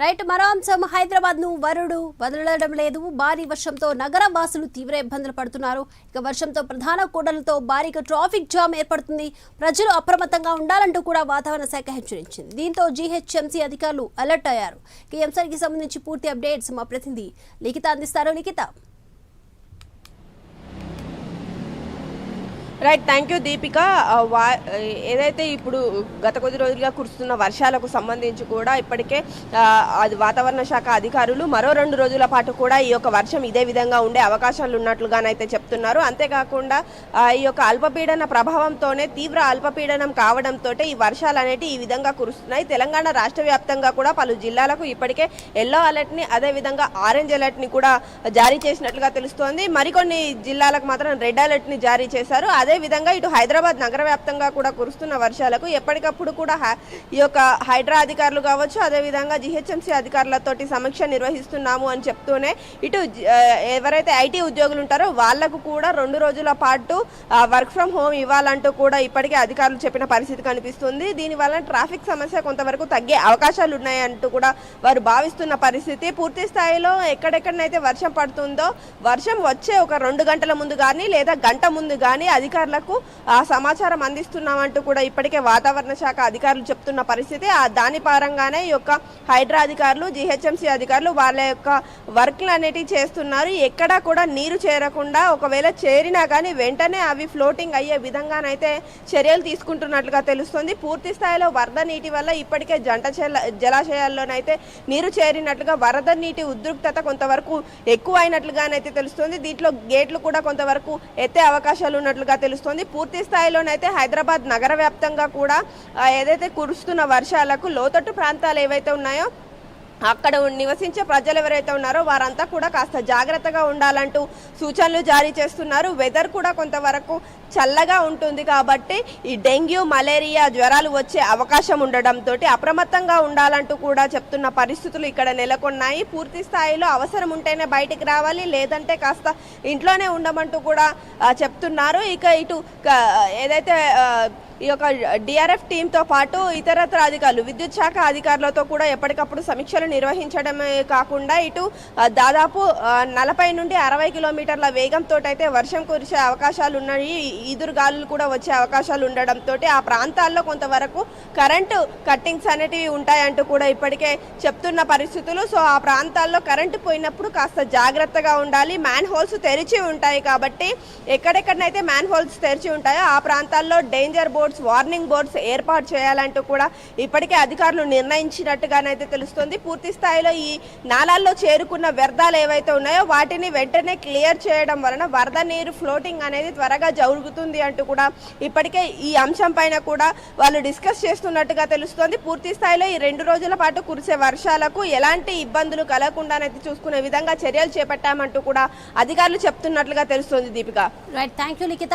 Right మరో అంశం. హైదరాబాద్ను వరుడు వదలడం లేదు. భారీ వర్షంతో నగర వాసులు తీవ్ర ఇబ్బందులు పడుతున్నారు. ఇక వర్షంతో ప్రధాన కూడలతో భారీగా ట్రాఫిక్ జామ్ ఏర్పడుతుంది. ప్రజలు అప్రమత్తంగా ఉండాలంటూ కూడా వాతావరణ శాఖ హెచ్చరించింది. దీంతో జీహెచ్ఎంసీ అధికారులు అలర్ట్ అయ్యారు. ఈ అంశానికి సంబంధించి పూర్తి అప్డేట్స్ మా ప్రతినిధి లిఖిత అందిస్తారు. Likhitha. Right thank you Deepika వా- ఏదైతే ఇప్పుడు గత కొద్ది రోజులుగా కురుస్తున్న వర్షాలకు సంబంధించి కూడా ఇప్పటికే uh, అది వాతావరణ శాఖ అధికారులు మరో రెండు రోజుల పాటు కూడా ఈ యొక్క వర్షం ఇదే విధంగా ఉండే అవకాశాలు ఉన్నట్లుగానైతే చెప్తున్నారు. అంతేకాకుండా uh, ఈ యొక్క అల్పపీడన ప్రభావంతోనే తీవ్ర అల్పపీడనం కావడంతో ఈ వర్షాలు అనేవి ఈ విధంగా కురుస్తున్నాయి. తెలంగాణ రాష్ట్ర వ్యాప్తంగా కూడా పలు జిల్లాలకు ఇప్పటికే ఎల్లో అలర్ట్ని అదేవిధంగా అదే విధంగా ఆరెంజ్ అలర్ట్ని కూడా జారీ చేసినట్లుగా తెలుస్తోంది. మరికొన్ని జిల్లాలకు మాత్రం రెడ్ అలర్ట్ని జారీ చేశారు. అదే విధంగా ఇటు హైదరాబాద్ నగర వ్యాప్తంగా కూడా కురుస్తున్న వర్షాలకు ఎప్పటికప్పుడు కూడా ఈ యొక్క హైడ్రా అధికారులు కావచ్చు అదే విధంగా జిహెచ్ఎంసీ అధికారులతోటి సమీక్ష నిర్వహిస్తున్నాము అని చెప్తూనే ఇటు ఎవరైతే ఐటీ ఉద్యోగులు ఉంటారో వాళ్ళకు కూడా రెండు రోజుల పాటు వర్క్ ఫ్రం హోమ్ ఇవ్వాలంటూ కూడా ఇప్పటికే అధికారులు చెప్పిన పరిస్థితి కనిపిస్తుంది. దీనివల్ల ట్రాఫిక్ సమస్య కొంతవరకు తగ్గే అవకాశాలు ఉన్నాయంటూ కూడా వారు భావిస్తున్న పరిస్థితి. పూర్తి స్థాయిలో ఎక్కడెక్కడనైతే వర్షం పడుతుందో వర్షం వచ్చే ఒక రెండు గంటల ముందు కానీ లేదా గంట ముందు కానీ అధికారులకు ఆ సమాచారం అందిస్తున్నామంటూ కూడా ఇప్పటికే వాతావరణ శాఖ అధికారులు చెప్తున్న పరిస్థితి. ఆ దాని పరంగానే ఈ యొక్క హైడ్రా అధికారులు జిహెచ్ఎంసీ అధికారులు వాళ్ళ యొక్క వర్క్లు అనేటివి చేస్తున్నారు. ఎక్కడా కూడా నీరు చేరకుండా ఒకవేళ చేరినా కానీ వెంటనే అవి ఫ్లోటింగ్ అయ్యే విధంగానైతే చర్యలు తీసుకుంటున్నట్లుగా తెలుస్తుంది. పూర్తి స్థాయిలో వరద నీటి వల్ల ఇప్పటికే జంట జలాశయాల్లోనైతే నీరు చేరినట్లుగా వరద నీటి ఉద్రిక్తత కొంతవరకు ఎక్కువ అయినట్లుగానైతే తెలుస్తుంది. దీంట్లో గేట్లు కూడా కొంతవరకు ఎత్తే అవకాశాలు ఉన్నట్లుగా తెలుస్తుంది. పూర్తి స్థాయిలోనైతే హైదరాబాద్ నగర వ్యాప్తంగా కూడా ఏదైతే కురుస్తున్న వర్షాలకు లోతట్టు ప్రాంతాలు ఏవైతే ఉన్నాయో అక్కడ నివసించే ప్రజలు ఎవరైతే ఉన్నారో వారంతా కూడా కాస్త జాగ్రత్తగా ఉండాలంటూ సూచనలు జారీ చేస్తున్నారు. వెదర్ కూడా కొంతవరకు చల్లగా ఉంటుంది కాబట్టి ఈ డెంగ్యూ మలేరియా జ్వరాలు వచ్చే అవకాశం ఉండడంతో అప్రమత్తంగా ఉండాలంటూ కూడా చెప్తున్న పరిస్థితులు ఇక్కడ నెలకొన్నాయి. పూర్తి స్థాయిలో అవసరం ఉంటేనే బయటికి రావాలి లేదంటే కాస్త ఇంట్లోనే ఉండమంటూ కూడా చెప్తున్నారు. ఇక ఇటు ఏదైతే ఈ యొక్క డిఆర్ఎఫ్ టీంతో పాటు ఇతరత్ర అధికారులు విద్యుత్ శాఖ అధికారులతో కూడా ఎప్పటికప్పుడు సమీక్షలు నిర్వహించడమే కాకుండా ఇటు దాదాపు నలభై నుండి అరవై కిలోమీటర్ల వేగంతో అయితే వర్షం కురిసే అవకాశాలు ఉన్నాయి. ఈదురు గాలులు కూడా వచ్చే అవకాశాలు ఉండడంతో ఆ ప్రాంతాల్లో కొంతవరకు కరెంటు కట్టింగ్స్ అనేటివి ఉంటాయంటూ కూడా ఇప్పటికే చెప్తున్న పరిస్థితులు. సో ఆ ప్రాంతాల్లో కరెంటు పోయినప్పుడు కాస్త జాగ్రత్తగా ఉండాలి. మ్యాన్ హోల్స్ తెరిచి ఉంటాయి కాబట్టి ఎక్కడెక్కడనైతే మ్యాన్ హోల్స్ తెరిచి ఉంటాయో ఆ ప్రాంతాల్లో డేంజర్ బోర్డ్స్ వార్నింగ్ బోర్డ్స్ ఏర్పాటు చేయాలంటూ కూడా ఇప్పటికే అధికారులు నిర్ణయించినట్టుగానైతే తెలుస్తుంది. పూర్తి స్థాయిలో ఈ నాలాల్లో చేరుకున్న వ్యర్థాలు ఏవైతే ఉన్నాయో వాటిని వెంటనే క్లియర్ చేయడం వలన వరద నీరు ఫ్లోటింగ్ అనేది త్వరగా జరుగుతుంది అంటూ కూడా ఇప్పటికే ఈ అంశం పైన కూడా వాళ్ళు డిస్కస్ చేస్తున్నట్టుగా తెలుస్తోంది. పూర్తి స్థాయిలో ఈ రెండు రోజుల పాటు కురిసే వర్షాలకు ఎలాంటి ఇబ్బందులు కలగకుండానైతే చూసుకునే విధంగా చర్యలు చేపట్టామంటూ కూడా అధికారులు చెప్తున్నట్లుగా తెలుస్తోంది Deepika. Right thank you Likhitha